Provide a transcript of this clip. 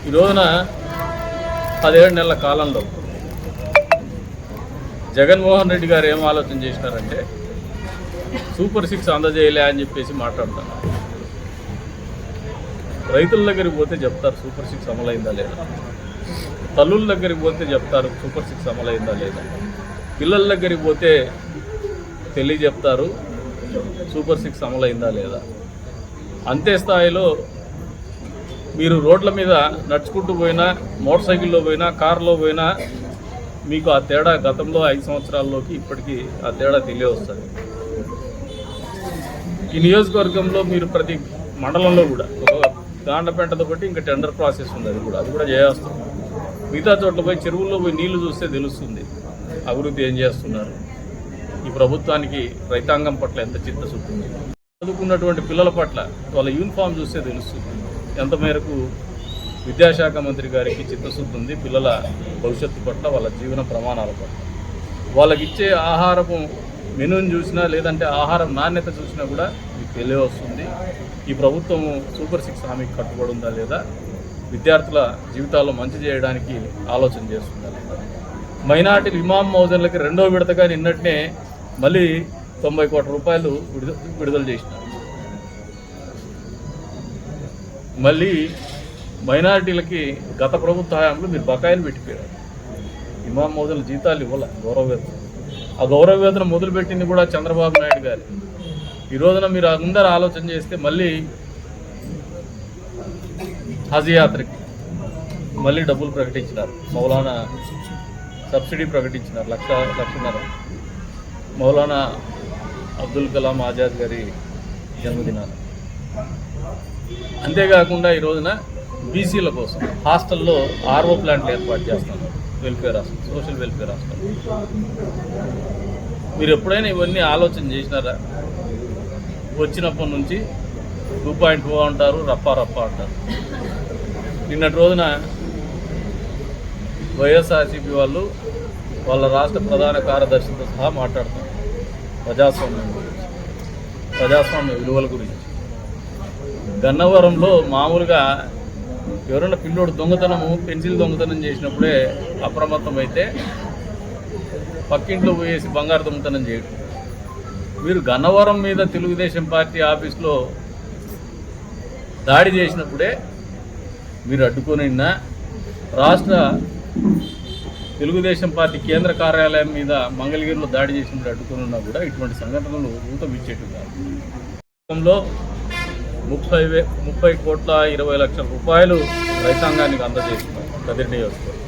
ఈ రోజున పదిహేడు నెలల కాలంలో జగన్మోహన్ రెడ్డి గారు ఏం ఆలోచన చేసినారంటే సూపర్ సిక్స్ అందజేయలే అని చెప్పేసి మాట్లాడుతున్నారు రైతుల దగ్గరికి పోతే చెప్తారు సూపర్ సిక్స్ అమలైందా లేదా? తల్లుల దగ్గరికి పోతే చెప్తారు సూపర్ సిక్స్ అమలైందా లేదా? పిల్లల దగ్గరికి పోతే తెలియజెప్తారు. సూపర్ సిక్స్ అమలైందా లేదా? అంతే స్థాయిలో మీరు రోడ్ల మీద నడుచుకుంటూ పోయినా మోటార్ సైకిల్లో పోయినా కారులో పోయినా మీకు ఆ తేడా గతంలో ఐదు సంవత్సరాల్లోకి ఇప్పటికీ ఆ తేడా తెలియవస్తుంది ఈ నియోజకవర్గంలో మీరు ప్రతి మండలంలో కూడా ఒక బట్టి ఇంకా టెండర్ ప్రాసెస్ ఉంది అది కూడా అది కూడా చేస్తాం మిగతా చోట్ల పోయి చెరువుల్లో పోయి నీళ్ళు చూస్తే తెలుస్తుంది అభివృద్ధి ఏం చేస్తున్నారు. ఈ ప్రభుత్వానికి రైతాంగం పట్ల ఎంత చిత్తశుద్ధి? చదువుకున్నటువంటి పిల్లల పట్ల వాళ్ళ యూనిఫామ్ చూస్తే తెలుస్తుంది. ఎంత మేరకు విద్యాశాఖ మంత్రి గారికి చిత్తశుద్ధి ఉంది పిల్లల భవిష్యత్తు పట్ల వాళ్ళ జీవన ప్రమాణాల పట్ల. వాళ్ళకి ఇచ్చే ఆహారపు మెనూని చూసినా లేదంటే ఆహారం నాణ్యత చూసినా కూడా మీకు తెలియవస్తుంది ఈ ప్రభుత్వం సూపర్ సిక్స్ హామీకి కట్టుబడి ఉందా లేదా? విద్యార్థుల జీవితాల్లో మంచి చేయడానికి ఆలోచన చేస్తుందా లేదా? మైనార్టీ ఇమాం మౌజన్లకి రెండో విడతగా నిన్నట్నే మళ్ళీ తొంభై కోట్ల రూపాయలు విడుదల విడుదల చేసినారు. మళ్ళీ మైనారిటీలకి గత ప్రభుత్వ హయాంలో మీరు బకాయిలు పెట్టిపోయారు. ఇమాం మోదల జీతాలు ఇవ్వాల గౌరవ వేతనం ఆ గౌరవ వేతనం మొదలుపెట్టింది కూడా చంద్రబాబు నాయుడు గారు. ఈ రోజున మీరు అందరు ఆలోచన చేస్తే మళ్ళీ హజ్ యాత్రకి మళ్ళీ డబ్బులు ప్రకటించినారు. మౌలానా సబ్సిడీ ప్రకటించినారు. లక్ష లక్షన్నర. మౌలానా అబ్దుల్ కలాం ఆజాద్ గారి జన్మదినాలు. అంతేకాకుండా ఈ రోజున బీసీల కోసం హాస్టల్లో ఆర్ఓ ప్లాంట్లు ఏర్పాటు చేస్తాను welfare hostel social welfare hostel మీరు ఎప్పుడైనా ఇవన్నీ ఆలోచన చేసినారా? వచ్చినప్పటి నుంచి టూ పాయింట్ టూ అంటారు రప్పా రప్పా అంటారు. నిన్నటి రోజున వైఎస్ఆర్సీపీ వాళ్ళు వాళ్ళ రాష్ట్ర ప్రధాన కార్యదర్శితో సహా మాట్లాడుతారు ప్రజాస్వామ్యం గురించి. ప్రజాస్వామ్య విలువల గురించి. గన్నవరంలో మామూలుగా ఎవరైనా పిల్లోడు దొంగతనము పెన్సిల్ దొంగతనం చేసినప్పుడే అప్రమత్తం అయితే పక్కింట్లో పోయేసి బంగారు దొంగతనం చేయడం మీరు గన్నవరం మీద తెలుగుదేశం పార్టీ ఆఫీస్లో దాడి చేసినప్పుడే మీరు అడ్డుకునిన్న రాష్ట్ర తెలుగుదేశం పార్టీ కేంద్ర కార్యాలయం మీద మంగళగిరిలో దాడి చేసినప్పుడు అడ్డుకుని కూడా ఇటువంటి సంఘటనలు ఊతం గతంలో ముప్పై వే ముప్పై కోట్ల ఇరవై లక్షల రూపాయలు రైతాంగానికి అందజేస్తున్నారు కదిరి నియోజకవర్గం.